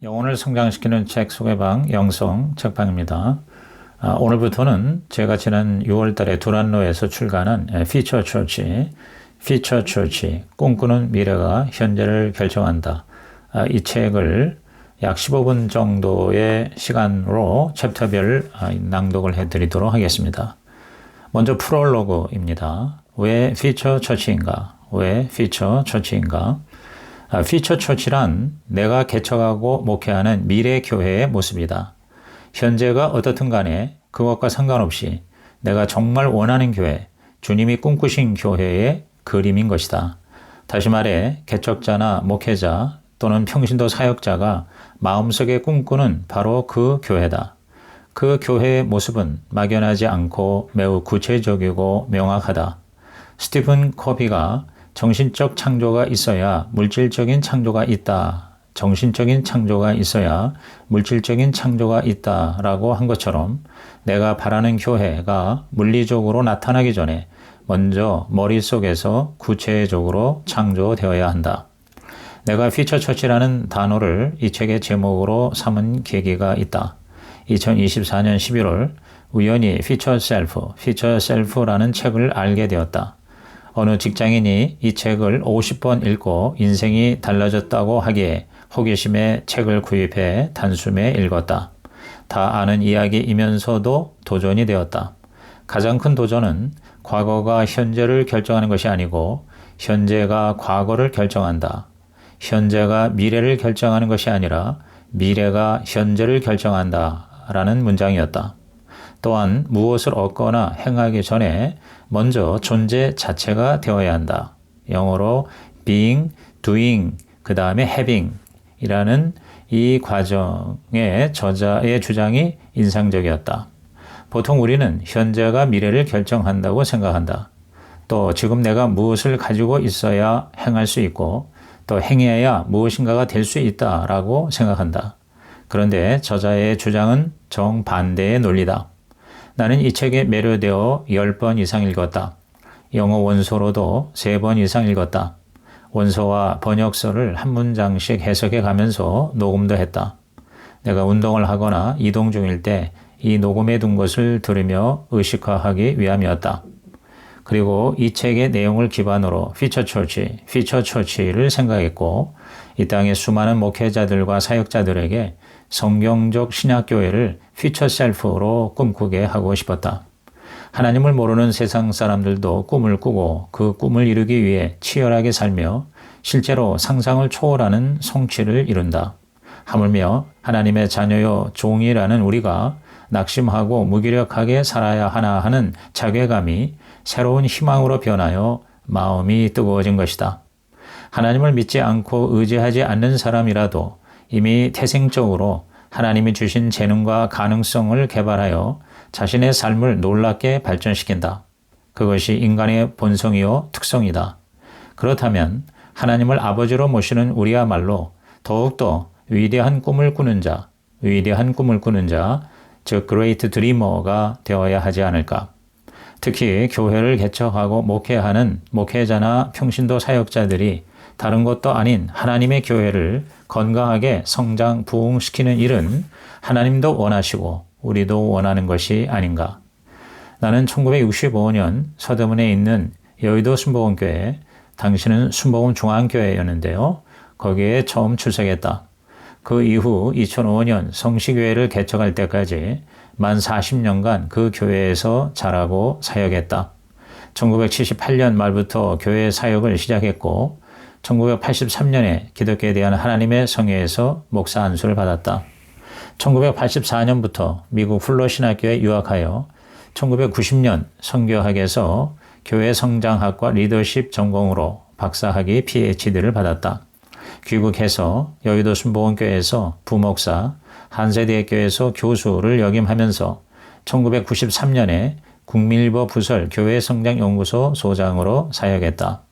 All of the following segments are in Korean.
영혼을 성장시키는 책 소개방 영성 책방입니다. 아, 오늘부터는 제가 지난 6월 달에 두란노에서 출간한 피처 처치, 피처 처치, 꿈꾸는 미래가 현재를 결정한다. 아, 이 책을 약 15분 정도의 시간으로 챕터별 아, 낭독을 해드리도록 하겠습니다. 먼저 프롤로그입니다. 왜 피처 처치인가? 왜 피처 처치인가? 아, 피처 처치란 내가 개척하고 목회하는 미래 교회의 모습이다. 현재가 어떻든 간에 그것과 상관없이 내가 정말 원하는 교회, 주님이 꿈꾸신 교회의 그림인 것이다. 다시 말해 개척자나 목회자 또는 평신도 사역자가 마음속에 꿈꾸는 바로 그 교회다. 그 교회의 모습은 막연하지 않고 매우 구체적이고 명확하다. 스티븐 코비가 정신적 창조가 있어야 물질적인 창조가 있다. 정신적인 창조가 있어야 물질적인 창조가 있다 라고 한 것처럼 내가 바라는 교회가 물리적으로 나타나기 전에 먼저 머릿속에서 구체적으로 창조되어야 한다. 내가 피처 처치라는 단어를 이 책의 제목으로 삼은 계기가 있다. 2024년 11월 우연히 피처 셀프, 피처 셀프라는 책을 알게 되었다. 어느 직장인이 이 책을 50번 읽고 인생이 달라졌다고 하기에 호기심에 책을 구입해 단숨에 읽었다. 다 아는 이야기이면서도 도전이 되었다. 가장 큰 도전은 과거가 현재를 결정하는 것이 아니고 현재가 과거를 결정한다. 현재가 미래를 결정하는 것이 아니라 미래가 현재를 결정한다. 라는 문장이었다. 또한 무엇을 얻거나 행하기 전에 먼저 존재 자체가 되어야 한다. 영어로 being, doing, 그 다음에 having 이라는 이 과정의 저자의 주장이 인상적이었다. 보통 우리는 현재가 미래를 결정한다고 생각한다. 또 지금 내가 무엇을 가지고 있어야 행할 수 있고 또 행해야 무엇인가가 될 수 있다라고 생각한다. 그런데 저자의 주장은 정반대의 논리다. 나는 이 책에 매료되어 10번 이상 읽었다. 영어 원서로도 3번 이상 읽었다. 원서와 번역서를 한 문장씩 해석해 가면서 녹음도 했다. 내가 운동을 하거나 이동 중일 때 이 녹음해 둔 것을 들으며 의식화하기 위함이었다. 그리고 이 책의 내용을 기반으로 피처 처치, 피처 처치를 생각했고 이 땅의 수많은 목회자들과 사역자들에게 성경적 신약교회를 피처 셀프로 꿈꾸게 하고 싶었다. 하나님을 모르는 세상 사람들도 꿈을 꾸고 그 꿈을 이루기 위해 치열하게 살며 실제로 상상을 초월하는 성취를 이룬다. 하물며 하나님의 자녀요 종이라는 우리가 낙심하고 무기력하게 살아야 하나 하는 자괴감이 새로운 희망으로 변하여 마음이 뜨거워진 것이다. 하나님을 믿지 않고 의지하지 않는 사람이라도 이미 태생적으로 하나님이 주신 재능과 가능성을 개발하여 자신의 삶을 놀랍게 발전시킨다. 그것이 인간의 본성이요 특성이다. 그렇다면 하나님을 아버지로 모시는 우리야말로 더욱더 위대한 꿈을 꾸는 자, 위대한 꿈을 꾸는 자, 즉 그레이트 드리머가 되어야 하지 않을까. 특히 교회를 개척하고 목회하는 목회자나 평신도 사역자들이 다른 것도 아닌 하나님의 교회를 건강하게 성장 부흥시키는 일은 하나님도 원하시고 우리도 원하는 것이 아닌가. 나는 1965년 서대문에 있는 여의도 순복음교회, 당시는 순복음 중앙교회였는데요. 거기에 처음 출석했다. 그 이후 2005년 성시교회를 개척할 때까지 만 40년간 그 교회에서 자라고 사역했다. 1978년 말부터 교회 사역을 시작했고 1983년에 기독교에 대한 하나님의 성회에서 목사 안수를 받았다. 1984년부터 미국 플로신학교에 유학하여 1990년 성교학에서 교회 성장학과 리더십 전공으로 박사학위 PhD를 받았다. 귀국해서 여의도 순복음교회에서 부목사, 한세대교회에서 교수를 역임하면서 1993년에 국민일보 부설 교회성장연구소 소장으로 사역했다.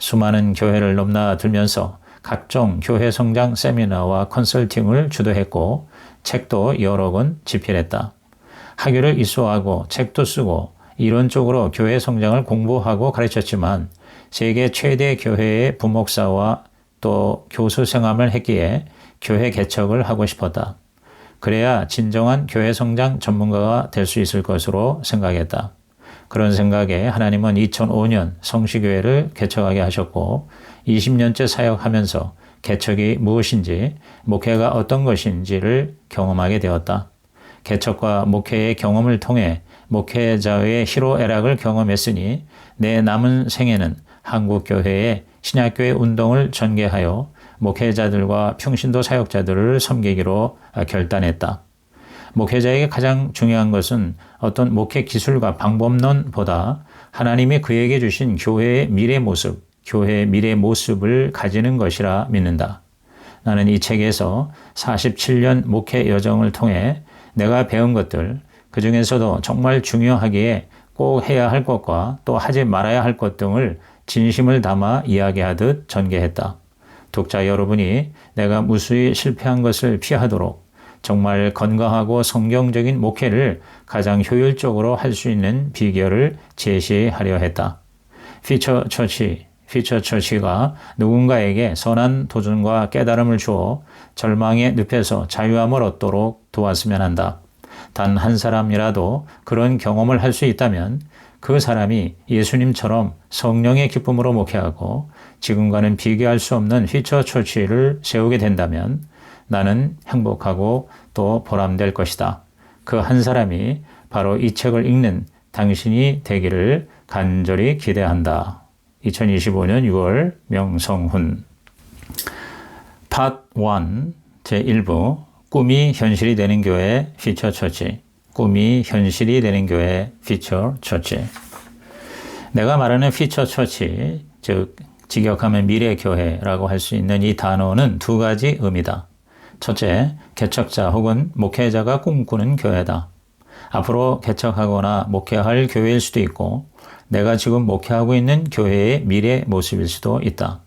수많은 교회를 넘나들면서 각종 교회 성장 세미나와 컨설팅을 주도했고 책도 여러 권 집필했다. 학위를 이수하고 책도 쓰고 이론적으로 교회 성장을 공부하고 가르쳤지만 세계 최대 교회의 부목사와 또 교수 생활을 했기에 교회 개척을 하고 싶었다. 그래야 진정한 교회 성장 전문가가 될 수 있을 것으로 생각했다. 그런 생각에 하나님은 2005년 성시교회를 개척하게 하셨고 20년째 사역하면서 개척이 무엇인지 목회가 어떤 것인지를 경험하게 되었다. 개척과 목회의 경험을 통해 목회자의 희로애락을 경험했으니 내 남은 생에는 한국교회의 신약교회 운동을 전개하여 목회자들과 평신도 사역자들을 섬기기로 결단했다. 목회자에게 가장 중요한 것은 어떤 목회 기술과 방법론보다 하나님이 그에게 주신 교회의 미래 모습, 교회의 미래 모습을 가지는 것이라 믿는다. 나는 이 책에서 47년 목회 여정을 통해 내가 배운 것들, 그 중에서도 정말 중요하기에 꼭 해야 할 것과 또 하지 말아야 할 것 등을 진심을 담아 이야기하듯 전개했다. 독자 여러분이 내가 무수히 실패한 것을 피하도록 정말 건강하고 성경적인 목회를 가장 효율적으로 할 수 있는 비결을 제시하려 했다. 피처 처치, 피처 처치가 누군가에게 선한 도전과 깨달음을 주어 절망의 늪에서 자유함을 얻도록 도왔으면 한다. 단 한 사람이라도 그런 경험을 할 수 있다면 그 사람이 예수님처럼 성령의 기쁨으로 목회하고 지금과는 비교할 수 없는 휘처 처치를 세우게 된다면 나는 행복하고 또 보람될 것이다. 그 한 사람이 바로 이 책을 읽는 당신이 되기를 간절히 기대한다. 2025년 6월 명성훈 팟 1, 제1부 꿈이 현실이 되는 교회 피처 처치 꿈이 현실이 되는 교회 피처 처치 내가 말하는 피처 처치 즉 직역하면 미래 교회라고 할 수 있는 이 단어는 두 가지 의미다. 첫째, 개척자 혹은 목회자가 꿈꾸는 교회다. 앞으로 개척하거나 목회할 교회일 수도 있고 내가 지금 목회하고 있는 교회의 미래 모습일 수도 있다.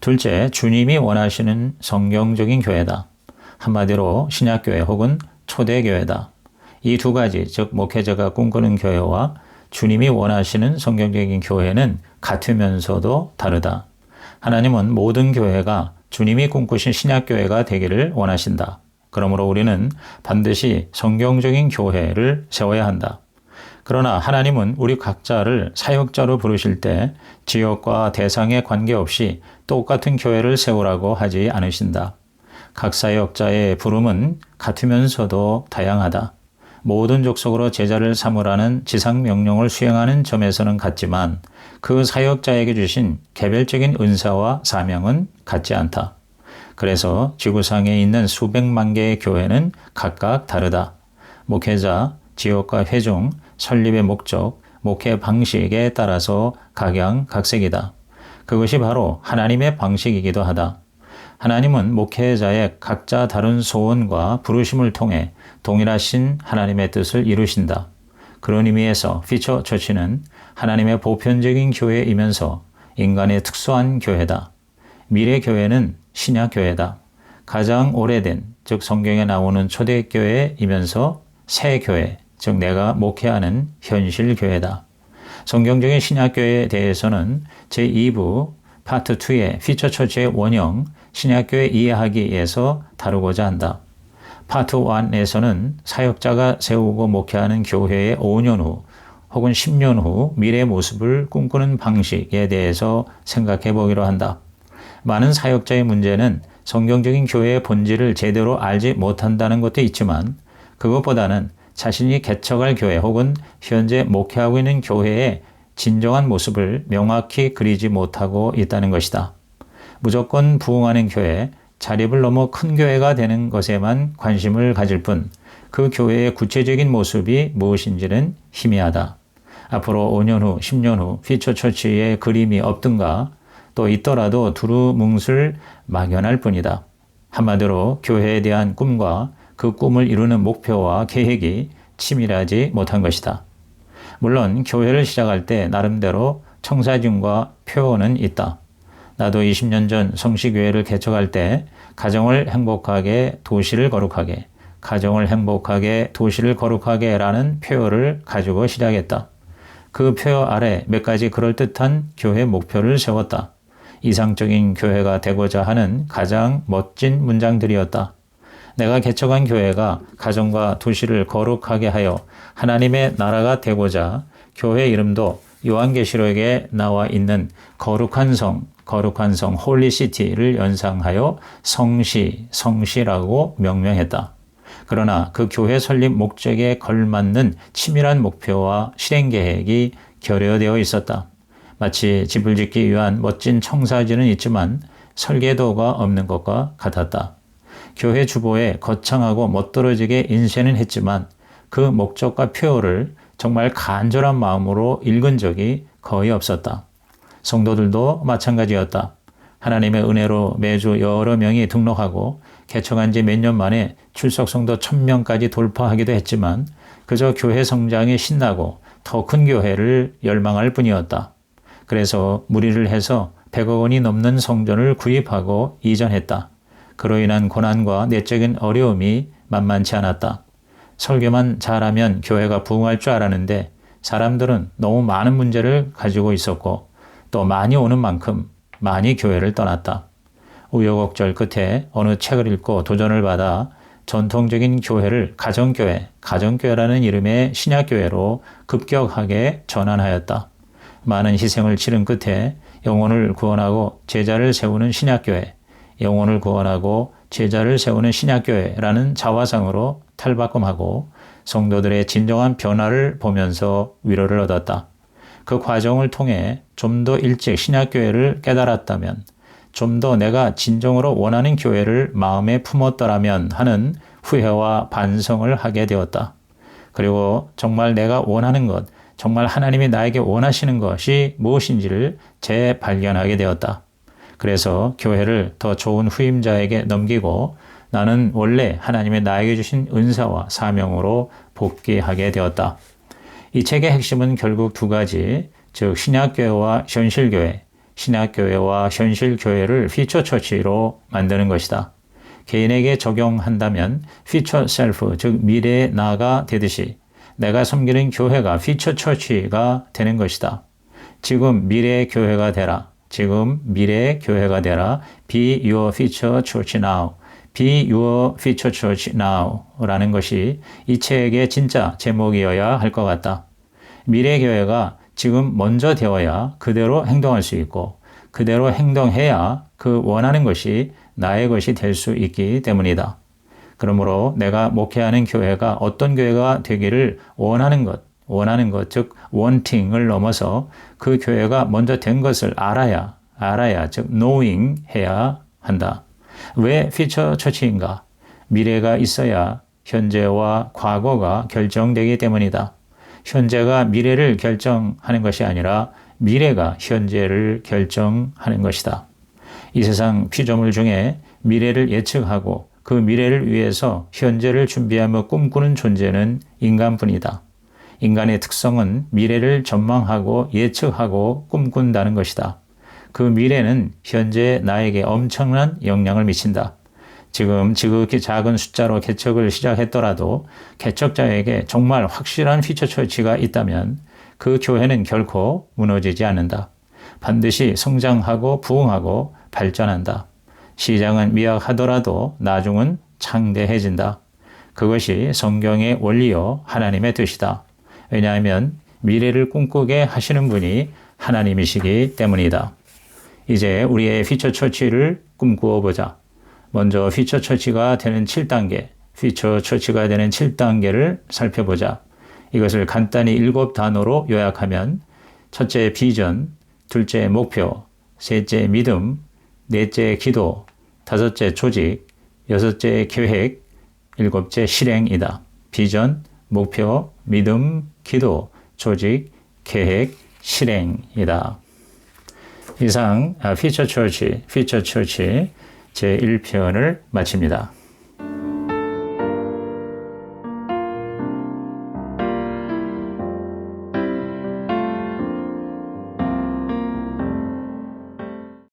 둘째, 주님이 원하시는 성경적인 교회다. 한마디로 신약교회 혹은 초대교회다. 이 두 가지, 즉 목회자가 꿈꾸는 교회와 주님이 원하시는 성경적인 교회는 같으면서도 다르다. 하나님은 모든 교회가 주님이 꿈꾸신 신약교회가 되기를 원하신다. 그러므로 우리는 반드시 성경적인 교회를 세워야 한다. 그러나 하나님은 우리 각자를 사역자로 부르실 때 지역과 대상에 관계없이 똑같은 교회를 세우라고 하지 않으신다. 각 사역자의 부름은 같으면서도 다양하다. 모든 족속으로 제자를 삼으라는 지상 명령을 수행하는 점에서는 같지만 그 사역자에게 주신 개별적인 은사와 사명은 같지 않다. 그래서 지구상에 있는 수백만 개의 교회는 각각 다르다. 목회자, 지역과 회중, 설립의 목적, 목회 방식에 따라서 각양각색이다. 그것이 바로 하나님의 방식이기도 하다. 하나님은 목회자의 각자 다른 소원과 부르심을 통해 동일하신 하나님의 뜻을 이루신다. 그런 의미에서 피처 처치는 하나님의 보편적인 교회이면서 인간의 특수한 교회다. 미래 교회는 신약 교회다. 가장 오래된 즉 성경에 나오는 초대 교회이면서 새 교회 즉 내가 목회하는 현실 교회다. 성경적인 신약 교회에 대해서는 제 2부 파트 2의 피처 처치의 원형 신약 교회 이해하기에서 다루고자 한다. 파트 1에서는 사역자가 세우고 목회하는 교회의 5년 후 혹은 10년 후 미래 모습을 꿈꾸는 방식에 대해서 생각해 보기로 한다. 많은 사역자의 문제는 성경적인 교회의 본질을 제대로 알지 못한다는 것도 있지만 그것보다는 자신이 개척할 교회 혹은 현재 목회하고 있는 교회의 진정한 모습을 명확히 그리지 못하고 있다는 것이다. 무조건 부흥하는 교회, 자립을 넘어 큰 교회가 되는 것에만 관심을 가질 뿐 그 교회의 구체적인 모습이 무엇인지는 희미하다. 앞으로 5년 후, 10년 후 피처 처치의 그림이 없든가 또 있더라도 두루뭉술 막연할 뿐이다. 한마디로 교회에 대한 꿈과 그 꿈을 이루는 목표와 계획이 치밀하지 못한 것이다. 물론 교회를 시작할 때 나름대로 청사진과 표현은 있다. 나도 20년 전 성시교회를 개척할 때 가정을 행복하게 도시를 거룩하게 가정을 행복하게 도시를 거룩하게 라는 표어를 가지고 시작했다. 그 표어 아래 몇 가지 그럴듯한 교회 목표를 세웠다. 이상적인 교회가 되고자 하는 가장 멋진 문장들이었다. 내가 개척한 교회가 가정과 도시를 거룩하게 하여 하나님의 나라가 되고자 교회 이름도 요한계시록에 나와 있는 거룩한 성, 거룩한 성 홀리시티를 연상하여 성시, 성시라고 명명했다. 그러나 그 교회 설립 목적에 걸맞는 치밀한 목표와 실행 계획이 결여되어 있었다. 마치 집을 짓기 위한 멋진 청사진은 있지만 설계도가 없는 것과 같았다. 교회 주보에 거창하고 멋들어지게 인쇄는 했지만 그 목적과 표를 정말 간절한 마음으로 읽은 적이 거의 없었다. 성도들도 마찬가지였다. 하나님의 은혜로 매주 여러 명이 등록하고 개척한 지 몇 년 만에 출석 성도 1000명까지 돌파하기도 했지만 그저 교회 성장이 신나고 더 큰 교회를 열망할 뿐이었다. 그래서 무리를 해서 100억 원이 넘는 성전을 구입하고 이전했다. 그로 인한 고난과 내적인 어려움이 만만치 않았다. 설교만 잘하면 교회가 부흥할 줄 알았는데 사람들은 너무 많은 문제를 가지고 있었고 또 많이 오는 만큼 많이 교회를 떠났다. 우여곡절 끝에 어느 책을 읽고 도전을 받아 전통적인 교회를 가정교회, 가정교회라는 이름의 신약교회로 급격하게 전환하였다. 많은 희생을 치른 끝에 영혼을 구원하고 제자를 세우는 신약교회, 영혼을 구원하고 제자를 세우는 신약교회라는 자화상으로 탈바꿈하고 성도들의 진정한 변화를 보면서 위로를 얻었다. 그 과정을 통해 좀 더 일찍 신약교회를 깨달았다면 좀 더 내가 진정으로 원하는 교회를 마음에 품었더라면 하는 후회와 반성을 하게 되었다. 그리고 정말 내가 원하는 것, 정말 하나님이 나에게 원하시는 것이 무엇인지를 재발견하게 되었다. 그래서 교회를 더 좋은 후임자에게 넘기고 나는 원래 하나님의 나에게 주신 은사와 사명으로 복귀하게 되었다. 이 책의 핵심은 결국 두 가지, 즉 신약교회와 현실교회, 신약교회와 현실교회를 피처처치로 만드는 것이다. 개인에게 적용한다면 피처 셀프, 즉 미래의 나가 되듯이 내가 섬기는 교회가 피처 처치가 되는 것이다. 지금 미래의 교회가 되라. 지금 미래의 교회가 되라. Be your future church now. Be your future church now. 라는 것이 이 책의 진짜 제목이어야 할 것 같다. 미래 교회가 지금 먼저 되어야 그대로 행동할 수 있고 그대로 행동해야 그 원하는 것이 나의 것이 될 수 있기 때문이다. 그러므로 내가 목회하는 교회가 어떤 교회가 되기를 원하는 것, 원하는 것, 즉 원팅을 넘어서 그 교회가 먼저 된 것을 알아야, 알아야, 즉 knowing 해야 한다. 왜 피처 처치인가? 미래가 있어야 현재와 과거가 결정되기 때문이다. 현재가 미래를 결정하는 것이 아니라 미래가 현재를 결정하는 것이다. 이 세상 피조물 중에 미래를 예측하고 그 미래를 위해서 현재를 준비하며 꿈꾸는 존재는 인간뿐이다. 인간의 특성은 미래를 전망하고 예측하고 꿈꾼다는 것이다. 그 미래는 현재 나에게 엄청난 영향을 미친다. 지금 지극히 작은 숫자로 개척을 시작했더라도 개척자에게 정말 확실한 피처 처치가 있다면 그 교회는 결코 무너지지 않는다. 반드시 성장하고 부흥하고 발전한다. 시장은 미약하더라도 나중은 창대해진다. 그것이 성경의 원리요 하나님의 뜻이다. 왜냐하면 미래를 꿈꾸게 하시는 분이 하나님이시기 때문이다. 이제 우리의 피처 처치를 꿈꾸어 보자. 먼저 피처 처치가 되는 7단계, 피처 처치가 되는 7단계를 살펴보자. 이것을 간단히 일곱 단어로 요약하면 첫째 비전, 둘째 목표, 셋째 믿음, 넷째 기도, 다섯째 조직, 여섯째 계획, 일곱째 실행이다. 비전, 목표, 믿음, 기도, 조직, 계획, 실행이다. 이상 피처 처치, 피처 처치 제1편을 마칩니다.